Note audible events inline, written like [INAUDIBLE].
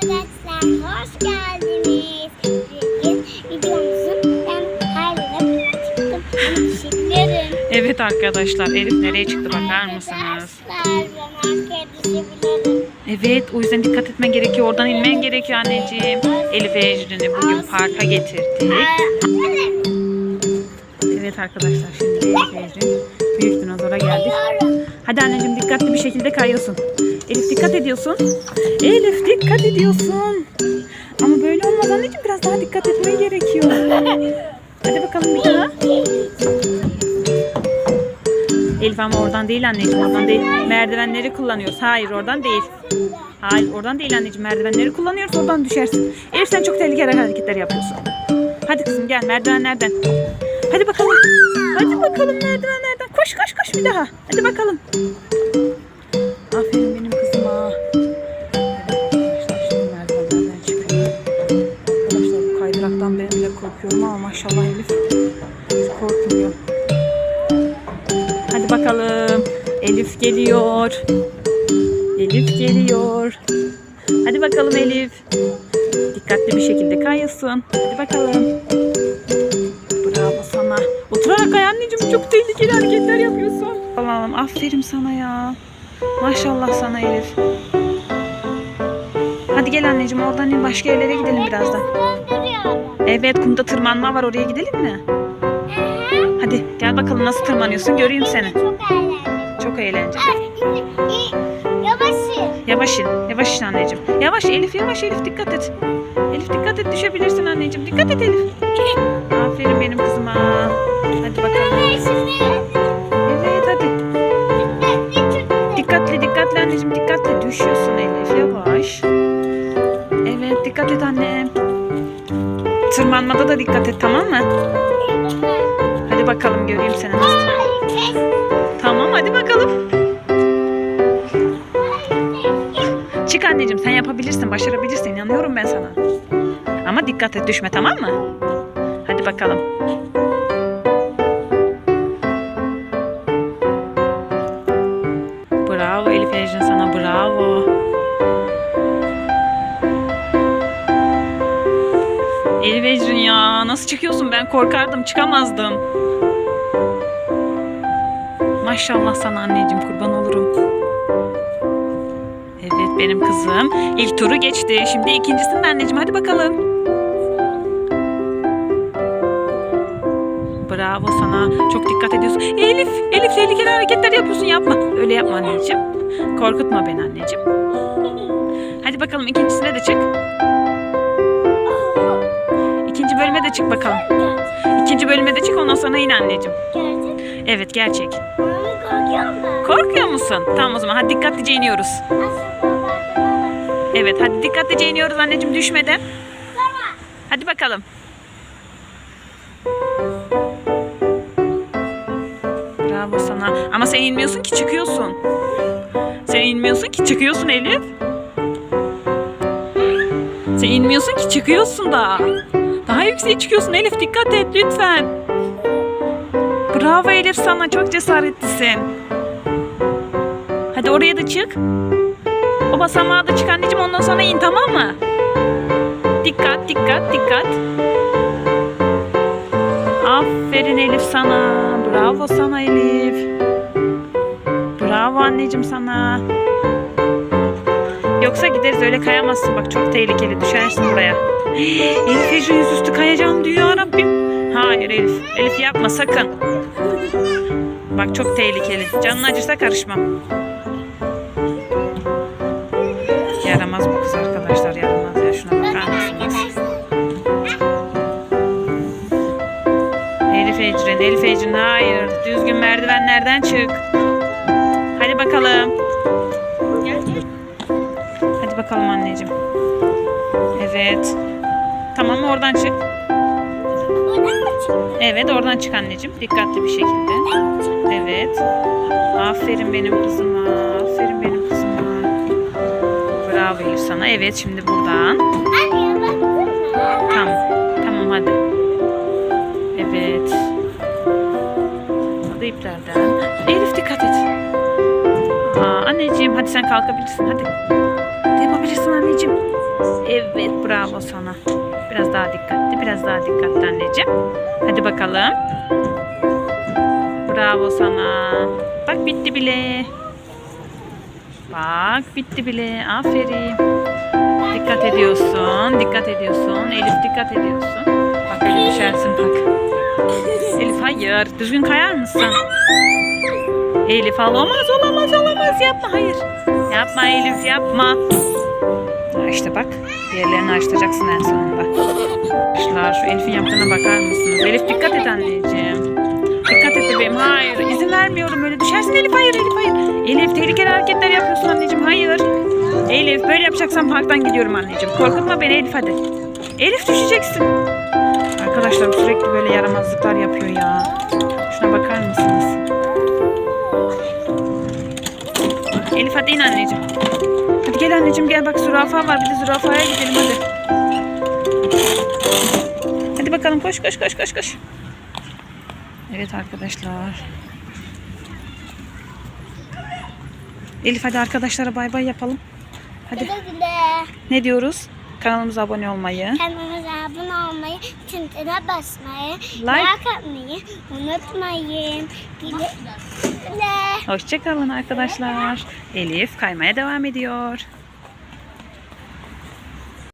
arkadaşlar, hoş geldiniz. Videomuzun ben yere çıktım. Teşekkür. Evet arkadaşlar Elif nereye çıktı bakar mısınız? Arkadaşlar ben arkaya düşebilirim. Evet o yüzden dikkat etmen gerekiyor. Oradan inmen gerekiyor anneciğim. Elif ve Ecrin'i bugün parka getirdik. Evet arkadaşlar şimdi Elif ve Ecrin büyük dinozora geldik. Hadi anneciğim dikkatli bir şekilde kayıyorsun. Elif dikkat ediyorsun. Elif dikkat ediyorsun. Ama böyle olmaz anneciğim biraz daha dikkat etmen gerekiyor. [LAUGHS] Hadi bakalım bir daha. Elif ama oradan değil anneciğim oradan değil. Merdivenleri kullanıyoruz. Hayır oradan değil. Hayır oradan değil anneciğim merdivenleri kullanıyoruz oradan düşersin. Elif sen çok tehlikeli hareketler yapıyorsun. Hadi kızım gel merdivenlerden. Hadi bakalım. Hadi bakalım merdivenlerden. Koş koş koş bir daha. Hadi bakalım. Aferin korkuyorum ama maşallah Elif hiç korkmuyor. Hadi bakalım. Elif geliyor. Elif geliyor. Hadi bakalım Elif. Dikkatli bir şekilde kayıyorsun. Hadi bakalım. Bravo sana. Oturarak kay anneciğim çok tehlikeli hareketler yapıyorsun. Allah'ım aferin sana ya. Maşallah sana Elif. Hadi gel anneciğim oradan başka yerlere gidelim birazdan. Evet kumda tırmanma var oraya gidelim mi? Hadi gel bakalım nasıl tırmanıyorsun göreyim seni. Çok eğlenceli. Yavaşım. Yavaş in. Yavaş in anneciğim. Yavaş Elif yavaş Elif dikkat et. Elif dikkat et düşebilirsin anneciğim. Dikkat et Elif. [LAUGHS] Tırmanmada da dikkat et tamam mı? Hadi bakalım göreyim seni nasıl. Tamam hadi bakalım. Çık anneciğim sen yapabilirsin başarabilirsin inanıyorum ben sana. Ama dikkat et düşme tamam mı? Hadi bakalım. Bravo Elif Ecrin sana bravo. Elif Ecrin ya nasıl çıkıyorsun ben korkardım çıkamazdım. Maşallah sana anneciğim kurban olurum. Evet benim kızım. İlk turu geçti. Şimdi ikincisinde anneciğim hadi bakalım. Bravo sana. Çok dikkat ediyorsun. Elif, Elif tehlikeli hareketler yapıyorsun. Yapma. Öyle yapma anneciğim. Korkutma beni anneciğim. Hadi bakalım ikincisine de çık. De çık bakalım. İkinci bölüme de çık ondan sonra in anneciğim. Evet gerçek. Korkuyor musun? Tamam o zaman hadi dikkatlice iniyoruz. Evet hadi dikkatlice iniyoruz anneciğim düşmeden. Hadi bakalım. Bravo sana. Ama sen inmiyorsun ki çıkıyorsun. Sen inmiyorsun ki çıkıyorsun Elif. Sen inmiyorsun ki çıkıyorsun da. Daha yükseğe çıkıyorsun Elif dikkat et lütfen. Bravo Elif sana çok cesaretlisin. Hadi oraya da çık. O basamağa da çık anneciğim ondan sonra in tamam mı? Dikkat dikkat dikkat. Aferin Elif sana. Bravo sana Elif. Bravo anneciğim sana. Yoksa gideriz öyle kayamazsın bak çok tehlikeli düşersin buraya. Elif Ecrin yüzüstü kayacağım diyor Rabbim. Hayır Elif. Elif yapma sakın. Bak çok tehlikeli. Canın acırsa karışmam. Yaramaz bu kız arkadaşlar yaramaz ya şuna bakar mısınız? Elif Ecrin, Elif Ecrin hayır. Düzgün merdivenlerden çık. Hadi bakalım. Hadi bakalım anneciğim. Evet. Tamam oradan çık. Evet oradan çık anneciğim. Dikkatli bir şekilde. Evet. Aferin benim kızıma. Aferin benim kızıma. Bravo sana. Evet şimdi buradan. Tamam. Tamam hadi. Evet. Hadi iplerden. Elif dikkat et. Aa, anneciğim hadi sen kalkabilirsin hadi. Hadi yapabilirsin anneciğim. Evet bravo sana. Biraz daha dikkatli biraz daha dikkatli anneciğim. Hadi bakalım. Bravo sana. Bak bitti bile. Bak bitti bile. Aferin. Dikkat ediyorsun. Dikkat ediyorsun. Elif dikkat ediyorsun. Bak öyle düşersin bak. Elif hayır. Düzgün kayar mısın? Elif al olmaz olamaz olamaz yapma hayır. Yapma Elif yapma. İşte bak diğerlerini açtıracaksın en sonunda. Arkadaşlar şu Elif'in yaptığına bakar mısınız? Elif dikkat et anneciğim. Dikkat et bebeğim. Hayır izin vermiyorum öyle düşersin Elif hayır Elif hayır. Elif tehlikeli hareketler yapıyorsun anneciğim hayır. Elif böyle yapacaksan parktan gidiyorum anneciğim. Korkutma beni Elif hadi. Elif düşeceksin. Arkadaşlar bu sürekli böyle yaramazlıklar yapıyor ya. Şuna bakar mısınız? Elif hadi in anneciğim. Gel anneciğim gel bak zürafa var bir de zürafaya gidelim hadi. Hadi bakalım koş koş koş koş koş. Evet arkadaşlar. Elif hadi arkadaşlara bay bay yapalım. Hadi Güle güle. ne diyoruz? Kanalımıza abone olmayı, Kanalımıza abone olmayı, tintine basmayı, Like. like atmayı unutmayın. Güle. hoşçakalın arkadaşlar. Elif kaymaya devam ediyor.